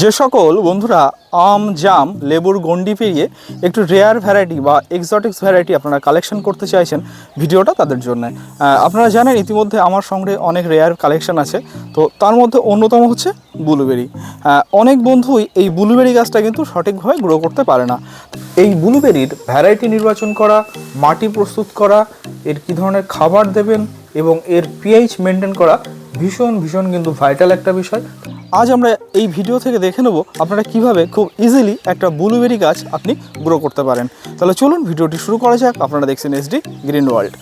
যে সকল বন্ধুরা আম, জাম, লেবুর গন্ডি পেরিয়ে একটু রেয়ার ভ্যারাইটি বা এক্সটিক্স ভ্যারাইটি আপনারা কালেকশন করতে চাইছেন ভিডিওটা তাদের জন্য। আপনারা জানেন ইতিমধ্যে আমার সঙ্গে অনেক রেয়ার কালেকশন আছে, তো তার মধ্যে অন্যতম হচ্ছে ব্লুবেরি অনেক বন্ধুই এই ব্লুবেরি গাছটা কিন্তু সঠিকভাবে গ্রো করতে পারে না। এই ব্লুবেরির ভ্যারাইটি নির্বাচন করা, মাটি প্রস্তুত করা, এর কী ধরনের খাবার দেবেন এবং এর পিএইচ মেনটেন করা ভীষণ ভীষণ কিন্তু ভাইটাল একটা বিষয়। আজ আমরা এই ভিডিও থেকে দেখে নেব আপনারা কীভাবে খুব ইজিলি একটা ব্লুবেরি গাছ আপনি গ্রো করতে পারেন। তাহলে চলুন ভিডিওটি শুরু করা যাক, আপনারা দেখছেন এসডি গ্রিন ওয়ার্ল্ড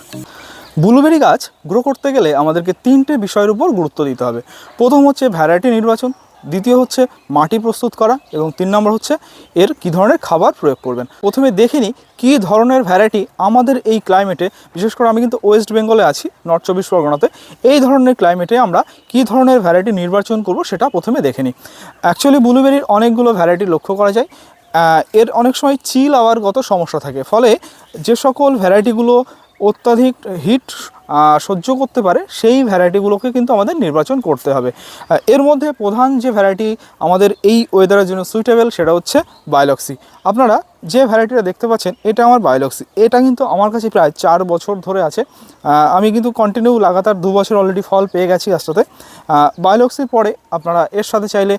ব্লুবেরি গাছ গ্রো করতে গেলে আমাদেরকে তিনটে বিষয়ের উপর গুরুত্ব দিতে হবে। প্রথম হচ্ছে ভ্যারাইটি নির্বাচন। দ্বিতীয় হচ্ছে মাটি প্রস্তুত করা এবং তিন নম্বর হচ্ছে এর কী ধরনের খাবার প্রয়োগ করবেন। প্রথমে দেখে নিই কী ধরনের ভ্যারাইটি আমাদের এই ক্লাইমেটে বিশেষ করে আমি কিন্তু ওয়েস্ট বেঙ্গলে আছি নর্থ চব্বিশ পরগনাতে, এই ধরনের ক্লাইমেটে আমরা কী ধরনের ভ্যারাইটি নির্বাচন করব সেটা প্রথমে দেখে নিই। অ্যাকচুয়ালি ব্লুবেরির অনেকগুলো ভ্যারাইটি লক্ষ্য করা যায়। এর অনেক সময় চিল আওয়ারগত সমস্যা থাকে। ফলে যে সকল ভ্যারাইটিগুলো অত্যাধিক হিট সহ্য করতে পারে, সেই ভ্যারাইটিগুলোকে কিন্তু আমাদের নির্বাচন করতে হবে। এর মধ্যে প্রধান যে ভ্যারাইটি আমাদের এই ওয়েদারের জন্য সুইটেবল সেটা হচ্ছে বায়োলক্সি। আপনারা যে ভ্যারাইটিটা দেখতে পাচ্ছেন, এটা আমার বায়োলক্সি। এটা কিন্তু আমার কাছে প্রায় চার বছর ধরে আছে। আমি কিন্তু কন্টিনিউ লাগাতার দু বছর অলরেডি ফল পেয়ে গেছি গাছটাতে বায়োলক্সির পরে আপনারা এর সাথে চাইলে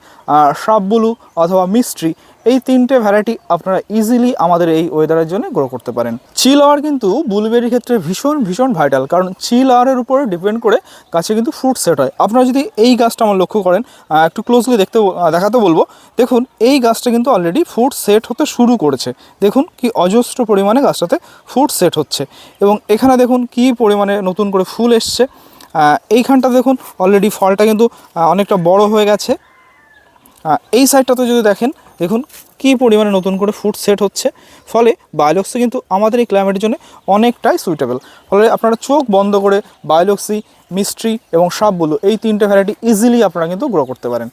শ্রাববুলু অথবা মিস্ট্রি এই তিনটে ভ্যারাইটি আপনারা ইজিলি আমাদের এই ওয়েদারের জন্য গ্রো করতে পারেন। চিল আওয়ার কিন্তু বুলবেরির ক্ষেত্রে ভীষণ ভীষণ ভাইটাল কারণ চিল আওয়ারের উপরে ডিপেন্ড করে গাছে কিন্তু ফ্রুট সেট হয়। আপনারা যদি এই গাছটা আমার লক্ষ্য করেন একটু ক্লোজলি দেখতে দেখাতে বলব। দেখুন, এই গাছটা কিন্তু অলরেডি ফ্রুট সেট হতে শুরু করেছে। দেখুন কি অজস্র পরিমাণে গাছটাতে ফ্রুট সেট হচ্ছে। এবং এখানে দেখুন কি পরিমাণে নতুন করে ফুল এসছে। এইখানটা দেখুন অলরেডি ফলটা কিন্তু অনেকটা বড় হয়ে গেছে। এই সাইডটাতে যদি দেখেন, দেখুন কী পরিমাণে নতুন করে ফুড সেট হচ্ছে। ফলে বায়োলক্সি কিন্তু আমাদের এই ক্লাইমেটের জন্য অনেকটাই সুইটেবল ফলে আপনারা চোখ বন্ধ করে বায়োলক্সি মিস্ট্রি এবং সাপগুলো, এই তিনটে ভ্যারাইটি ইজিলি আপনারা কিন্তু গ্রো করতে পারেন।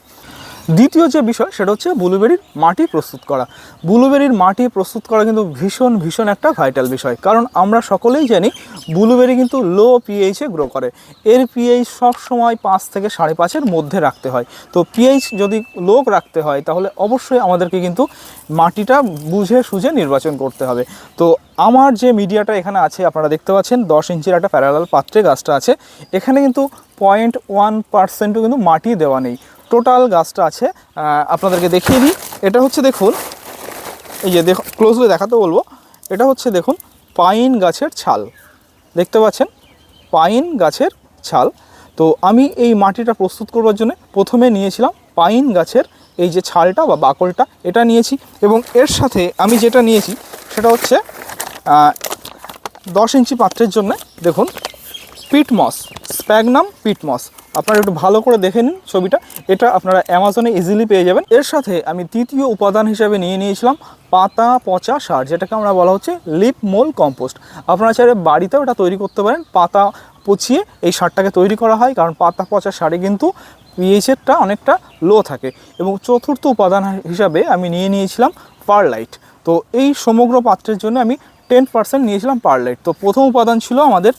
দ্বিতীয় যে বিষয়, সেটা হচ্ছে ব্লুবেরির মাটি প্রস্তুত করা। ব্লুবেরির মাটি প্রস্তুত করা কিন্তু ভীষণ ভীষণ একটা ভাইটাল বিষয়। কারণ আমরা সকলেই জানি, ব্লুবেরি কিন্তু লো পিএইচে গ্রো করে। এর পিএইচ সব সময় পাঁচ থেকে সাড়ে পাঁচের মধ্যে রাখতে হয়। তো পিএইচ যদি লো রাখতে হয়, তাহলে অবশ্যই আমাদেরকে কিন্তু মাটিটা বুঝে সুঝে নির্বাচন করতে হবে। তো আমার যে মিডিয়াটা এখানে আছে, আপনারা দেখতে পাচ্ছেন, দশ ইঞ্চির একটা প্যারালাল পাত্রে গাছটা আছে। এখানে কিন্তু পয়েন্ট ওয়ান পার্সেন্টও কিন্তু মাটি দেওয়া নেই। টোটাল গাছটা আছে আপনাদেরকে দেখিয়ে দিই। এটা হচ্ছে দেখুন, এই যে দেখ ক্লোজলি দেখাতে বলব। এটা হচ্ছে দেখুন, পাইন গাছের ছাল। দেখতে পাচ্ছেন? পাইন গাছের ছাল। তো আমি এই মাটিটা প্রস্তুত করবার জন্য প্রথমে নিয়েছিলাম পাইন গাছের এই যে ছালটা বা বাকলটা, এটা নিয়েছি এবং এর সাথে আমি যেটা নিয়েছি সেটা হচ্ছে দশ ইঞ্চি পাত্রের জন্য দেখুন, পিটমস, স্প্যাগনাম পিটমস। আপনারা একটু ভালো করে দেখে নিন ছবিটা। এটা আপনারা অ্যামাজনে ইজিলি পেয়ে যাবেন। এর সাথে আমি তৃতীয় উপাদান হিসেবে নিয়ে নিয়েছিলাম পাতা, পচা, সার, যেটাকে আমরা বলা হচ্ছে লিপ মোল কম্পোস্ট আপনারা চাইলে বাড়িতেও এটা তৈরি করতে পারেন। পাতা পচিয়ে এই সারটাকে তৈরি করা হয়, কারণ পাতা, পচা, সারে কিন্তু পিএইচেরটা অনেকটা লো থাকে। এবং চতুর্থ উপাদান হিসাবে আমি নিয়ে নিয়েছিলাম পারলাইট তো এই সমগ্র পাত্রের জন্য আমি টেন পার্সেন্ট নিয়েছিলাম পারলাইট তো প্রথম উপাদান ছিল আমাদের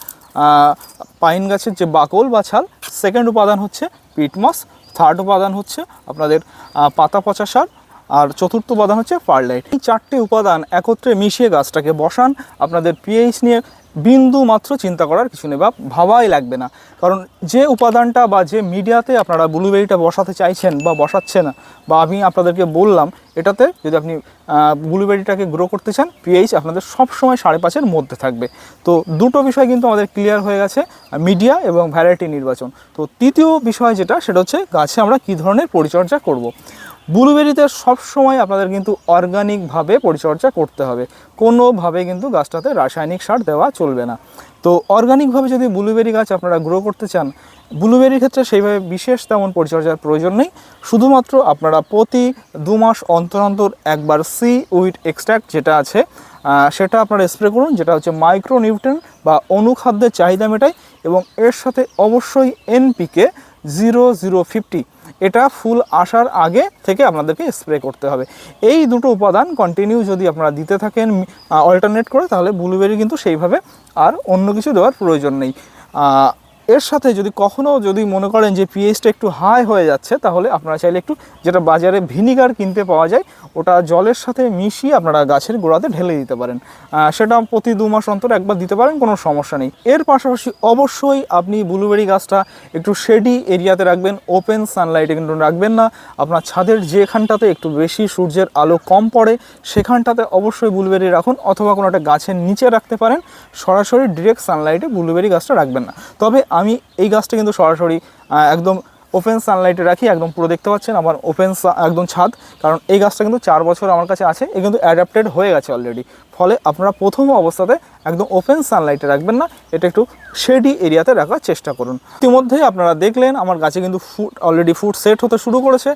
পাইন গাছের যে বাকল বা ছাল সেকেন্ড উপাদান হচ্ছে পিটমস থার্ড উপাদান হচ্ছে আপনাদের পাতা পচা সার, আর চতুর্থ উপাদান হচ্ছে ফার্লাইট। এই চারটে উপাদান একত্রে মিশিয়ে গাছটাকে বসান। আপনাদের পিএইচ নিয়ে বিন্দু মাত্র চিন্তা করার কিছু নেই, বা ভাবাই লাগবে না। কারণ যে উপাদানটা বা যে মিডিয়াতে আপনারা ব্লুবেরিটা বসাতে চাইছেন বা বসাচ্ছে না বা আমি আপনাদেরকে বললাম, এটাতে যদি আপনি ব্লুবেরিটাকে গ্রো করতে চান পিএইচ আপনাদের সব সময় সাড়ে পাঁচের মধ্যে থাকবে। তো দুটো বিষয় কিন্তু আমাদের ক্লিয়ার হয়ে গেছে মিডিয়া এবং ভ্যারাইটি নির্বাচন। তো তৃতীয় বিষয় যেটা, সেটা হচ্ছে গাছে আমরা কী ধরনের পরিচর্যা করব। ব্লুবেরিতে সবসময় আপনাদের কিন্তু অর্গানিকভাবে পরিচর্যা করতে হবে। কোনোভাবে কিন্তু গাছটাতে রাসায়নিক সার দেওয়া চলবে না। তো অর্গানিকভাবে যদি ব্লুবেরি গাছ আপনারা গ্রো করতে চান, ব্লুবেরির ক্ষেত্রে সেইভাবে বিশেষ তেমন পরিচর্যার প্রয়োজন নেই। শুধুমাত্র আপনারা প্রতি দু মাস অন্তর অন্তর একবার সি উইট এক্সট্র্যাক্ট যেটা আছে সেটা আপনারা স্প্রে করুন, যেটা হচ্ছে মাইক্রো নিউট্রেন বা অনুখাদ্যের চাহিদা মেটায় এবং এর সাথে অবশ্যই এনপিকে জিরো জিরো ফিফটি এটা ফুল আসার আগে থেকে আপনাদেরকে স্প্রে করতে হবে। এই দুটো উপাদান কন্টিনিউ যদি আপনারা দিতে থাকেন অল্টারনেট করে, তাহলে ব্লুবেরি কিন্তু সেইভাবে আর অন্য কিছু দেওয়ার প্রয়োজন নেই। এর সাথে যদি কখনও যদি মনে করেন যে পিএইচটা একটু হাই হয়ে যাচ্ছে, তাহলে আপনারা চাইলে একটু যেটা বাজারে ভিনিগার কিনতে পাওয়া যায়, ওটা জলের সাথে মিশিয়ে আপনারা গাছের গোড়াতে ঢেলে দিতে পারেন। সেটা প্রতি দু মাস অন্তর একবার দিতে পারেন, কোনো সমস্যা নেই। এর পাশাপাশি অবশ্যই আপনি ব্লুবেরি গাছটা একটু শেডি এরিয়াতে রাখবেন ওপেন সানলাইটে কিন্তু রাখবেন না। আপনার ছাদের যেখানটাতে একটু বেশি সূর্যের আলো কম পড়ে, সেখানটাতে অবশ্যই ব্লুবেরি রাখুন, অথবা কোনো একটা গাছের নিচে রাখতে পারেন। সরাসরি ডিরেক্ট সানলাইটে ব্লুবেরি গাছটা রাখবেন না। তবে আমি এই গাছটা কিন্তু সরাসরি একদম ওপেন সানলাইটে রাখি, একদম পুরো দেখতে পাচ্ছেন আমার ওপেন একদম ছাদ, কারণ এই গাছটা কিন্তু চার বছর আমার কাছে আছে, এ কিন্তু অ্যাডাপ্টেড হয়ে গেছে অলরেডি ফলে আপনারা প্রথম অবস্থাতে একদম ওপেন সানলাইটে রাখবেন না, এটা একটু শেডি এরিয়াতে রাখার চেষ্টা করুন। ইতিমধ্যেই আপনারা দেখলেন, আমার গাছে কিন্তু ফুড অলরেডি ফুড সেট হতে শুরু করেছে।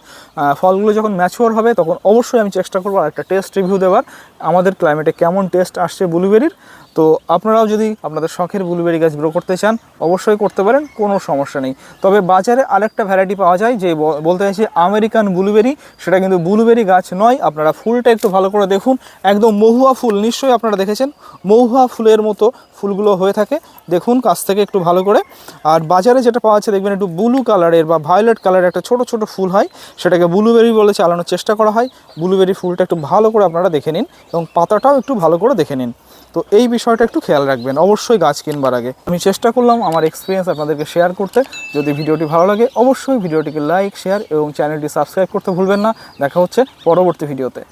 ফলগুলো যখন ম্যাচিওর হবে, তখন অবশ্যই আমি চেষ্টা করব আর একটা টেস্ট রিভিউ দেওয়ার। আমাদের ক্লাইমেটে কেমন টেস্ট আসছে ব্লুবেরির তো আপনারাও যদি আপনাদের শখের ব্লুবেরি গাছ গ্রো করতে চান, অবশ্যই করতে পারেন, কোনো সমস্যা নেই। তবে বাজারে আরেকটা ভ্যারাইটি পাওয়া যায়, যে বলতে চাইছি আমেরিকান ব্লুবেরি সেটা কিন্তু ব্লুবেরি গাছ নয়। আপনারা ফুলটা একটু ভালো করে দেখুন, একদম মহুয়া ফুল নিশ্চয়ই আপনারা দেখেছেন মহুয়া ফুলের মতো ফুলগুলো হয়ে থাকে। দেখুন, কাছ থেকে একটু ভালো করে। আর বাজারে যেটা পাওয়া যাচ্ছে, দেখবেন একটু ব্লু কালারের বা ভায়োলেট কালারের একটা ছোট ছোট ফুল হয়। সেটাকে ব্লুবেরি বলে চালানোর চেষ্টা করা হয়। ব্লুবেরি ফুলটা একটু ভালো করে আপনারা দেখে নিন এবং পাতাটাও একটু ভালো করে দেখে নিন। তো এই বিষয়টা একটু খেয়াল রাখবেন। অবশ্যই গাছ কিনবার আগে। আমি চেষ্টা করলাম আমার এক্সপিরিয়েন্স আপনাদেরকে শেয়ার করতে। যদি ভিডিওটি ভালো লাগে, অবশ্যই ভিডিওটিকে লাইক শেয়ার এবং চ্যানেলটি সাবস্ক্রাইব করতে ভুলবেন না। দেখা হচ্ছে পরবর্তী ভিডিওতে